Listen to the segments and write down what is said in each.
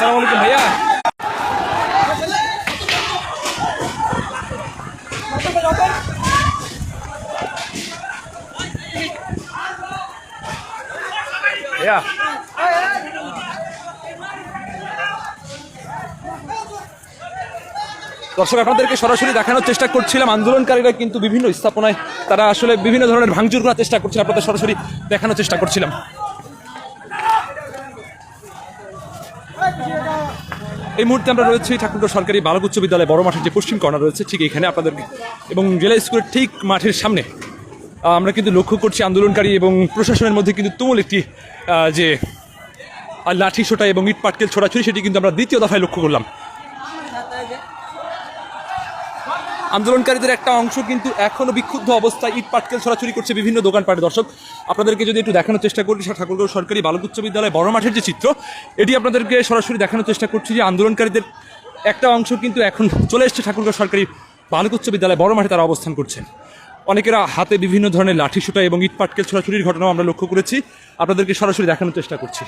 ভাইয়া দর্শক, আপনাদেরকে সরাসরি দেখানোর চেষ্টা করছিলাম আন্দোলনকারীরা, কিন্তু বিভিন্ন স্থাপনায় তারা আসলে বিভিন্ন ধরনের ভাঙচুর করার চেষ্টা করছিল। আপনাদের সরাসরি দেখানোর চেষ্টা করছিলাম। এই মুহূর্তে আমরা রয়েছি ঠাকুরগাঁও সরকারি বালক উচ্চ বিদ্যালয় বড় মাঠের যে পশ্চিম কর্নার রয়েছে, ঠিক এখানে আপনাদের এবং জেলা স্কুলের ঠিক মাঠের সামনে। আমরা কিন্তু লক্ষ্য করছি আন্দোলনকারী এবং প্রশাসনের মধ্যে কিন্তু তুমুল একটি যে লাঠি ছোটা এবং ইট পাটকেল ছোড়াছুড়ি, সেটি কিন্তু আমরা দ্বিতীয় দফায় লক্ষ্য করলাম। আন্দোলনকারীদের একটা অংশ কিন্তু এখনও বিক্ষুব্ধ অবস্থায় ইট পাটকেল ছড়াছড়ি করছে বিভিন্ন দোকানপাটে। দর্শক, আপনাদেরকে যদি একটু দেখানোর চেষ্টা করি ঠাকুরগাঁও সরকারি বালক উচ্চ বিদ্যালয় বড় মাঠের যে চিত্র, এটি আপনাদেরকে সরাসরি দেখানোর চেষ্টা করছি যে আন্দোলনকারীদের একটা অংশ কিন্তু এখন চলে এসছে ঠাকুরগাঁও সরকারি বালক উচ্চ বিদ্যালয় বড় মাঠে তারা অবস্থান করছেন। অনেকেরা হাতে বিভিন্ন ধরনের লাঠি সুটা এবং ইট পাটকেল ছড়াছড়ির ঘটনাও আমরা লক্ষ্য করেছি। আপনাদেরকে সরাসরি দেখানোর চেষ্টা করছি।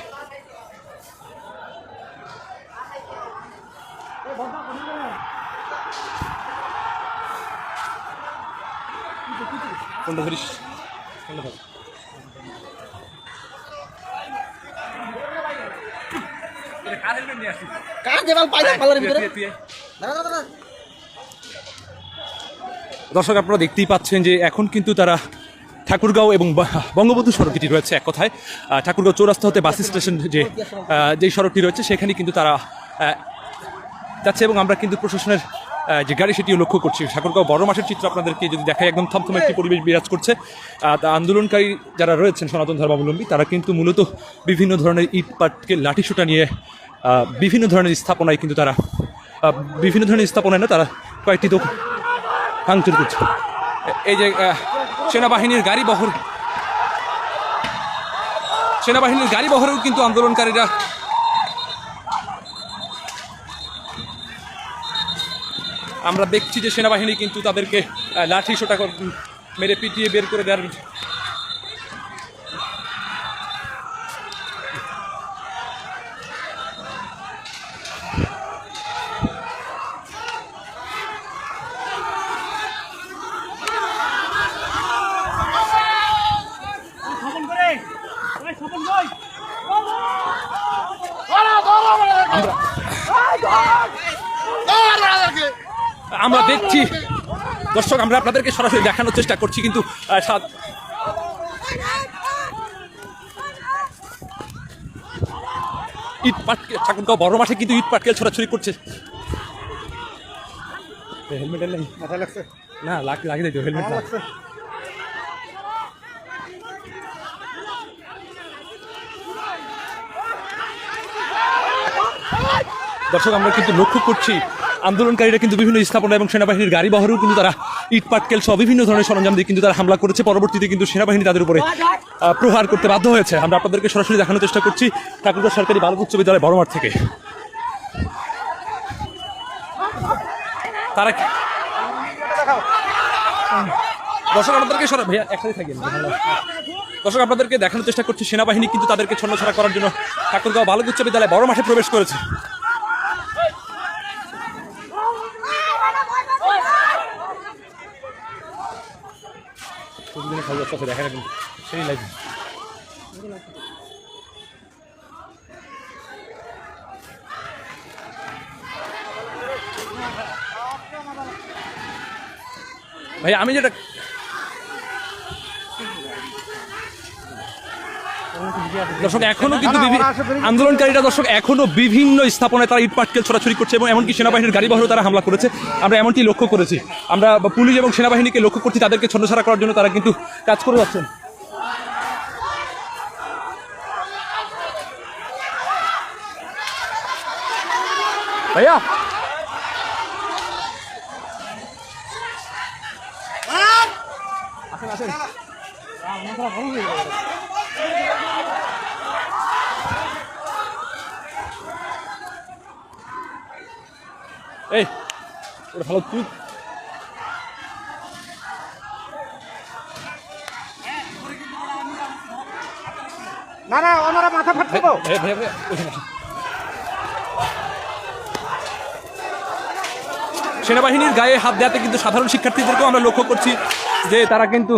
কোনটা ধরিস? কোনটা ধর? দর্শক আপনারা দেখতেই পাচ্ছেন যে এখন কিন্তু তারা ঠাকুরগাঁও এবং বঙ্গবন্ধু সড়ক যেটি রয়েছে এক কথায়। ঠাকুরগাঁও চৌরাস্তা হতে বাস স্টেশন যে আহ, যেই সড়কটি রয়েছে সেখানে কিন্তু তারা যাচ্ছে এবং আমরা কিন্তু প্রশাসনের যে গাড়ি সেটিও লক্ষ্য করছি। ঠাকুরগাঁও বড় মাসের চিত্র আপনাদেরকে যদি দেখায় একদম থমথমে একটি পরিবেশ বিরাজ করছে। আন্দোলনকারী যারা রয়েছেন সনাতন ধর্মাবলম্বী তারা কিন্তু মূলত বিভিন্ন ধরনের ইট পাটকে লাঠিসোঁটা নিয়ে বিভিন্ন ধরনের স্থাপনায় কিন্তু তারা বিভিন্ন ধরনের স্থাপনায় না তারা কয়েকটি দোকান ভাঙচুর করছে। এই যে সেনাবাহিনীর গাড়ি বহর সেনাবাহিনীর গাড়ি বহরেও কিন্তু আন্দোলনকারীরা আমরা দেখছি যে সেনাবাহিনী কিন্তু তাদেরকে লাঠি সোটা কর- মেরে পিটিয়ে বের করে দেওয়ার আমরা দেখছি। দর্শক আমরা আপনাদেরকে সরাসরি দেখানোর চেষ্টা করছি কিন্তু ইট পাটকে ঠাকুরগাঁও বড় মাঠে কিন্তু ইট পাটকেল ছড়াছড়ি করছে। হেলমেট মাথা লাগছে? না লাগ লাগিয়ে দিতে হেলমেট লাগছে? দর্শক আমরা কিন্তু লক্ষ্য করছি আন্দোলনকারীরা কিন্তু বিভিন্ন স্থাপনা এবং সেনাবাহিনীর গাড়ি বহরেও কিন্তু তারা ইট পাটকেল সহ বিভিন্ন ধরনের সরঞ্জাম দিয়ে কিন্তু তারা হামলা করেছে। পরবর্তীতে কিন্তু সেনাবাহিনী তাদের উপরে প্রহার করতে বাধ্য হয়েছে। আমরা আপনাদেরকে সরাসরি দেখানোর চেষ্টা করছি ঠাকুরগাঁও সরকারি বালক উচ্চ বিদ্যালয় বড়মাঠ থেকে। তারা দর্শক, আপনাদেরকে সরা ভাইয়া, একসাথে থাকেন। দর্শক, আপনাদেরকে দেখানোর চেষ্টা করছি, সেনাবাহিনী কিন্তু তাদেরকে ছন্নছাড়া করার জন্য ঠাকুরগাঁও বালক উচ্চ বিদ্যালয় বড় মাঠে প্রবেশ করেছে। প্রতিদিনে খাওয়া যাচ্ছে দেখা রাখুন সেই লাগবে ভাই আমি যেটা দর্শক এখনও কিন্তু আন্দোলনকারীরা দর্শক এখনও বিভিন্ন স্থাপনায় তারা ইট পাটকেল ছড়াছড়ি করছে এবং এমনকি সেনাবাহিনীর গাড়ি বহরেও তারা হামলা করেছে। আমরা এমনটি লক্ষ্য করেছি। আমরা পুলিশ এবং সেনাবাহিনীকে লক্ষ্য করছি তাদেরকে ছন্নছাড়া করার জন্য তারা কিন্তু কাজ করে যাচ্ছেন। ভাইয়া! আসেন আসেন। এই ওটা ভালো তুই। না না ওনারা মাথা ফাটতে ভাইয়া সেনাবাহিনীর গায়ে হাত দেওয়াতে কিন্তু সাধারণ শিক্ষার্থীদেরকেও আমরা লক্ষ্য করছি যে তারা কিন্তু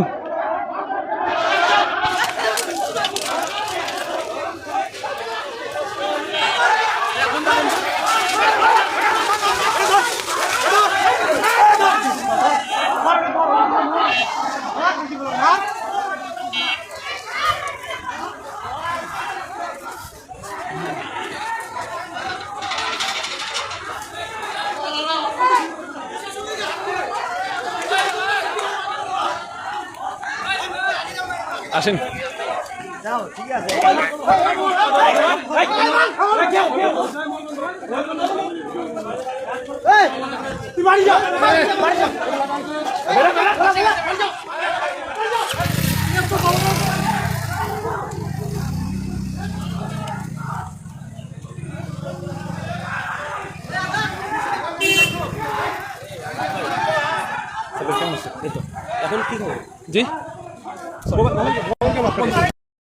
আসেন। এখন কি হবে? জি? 我们我们我们。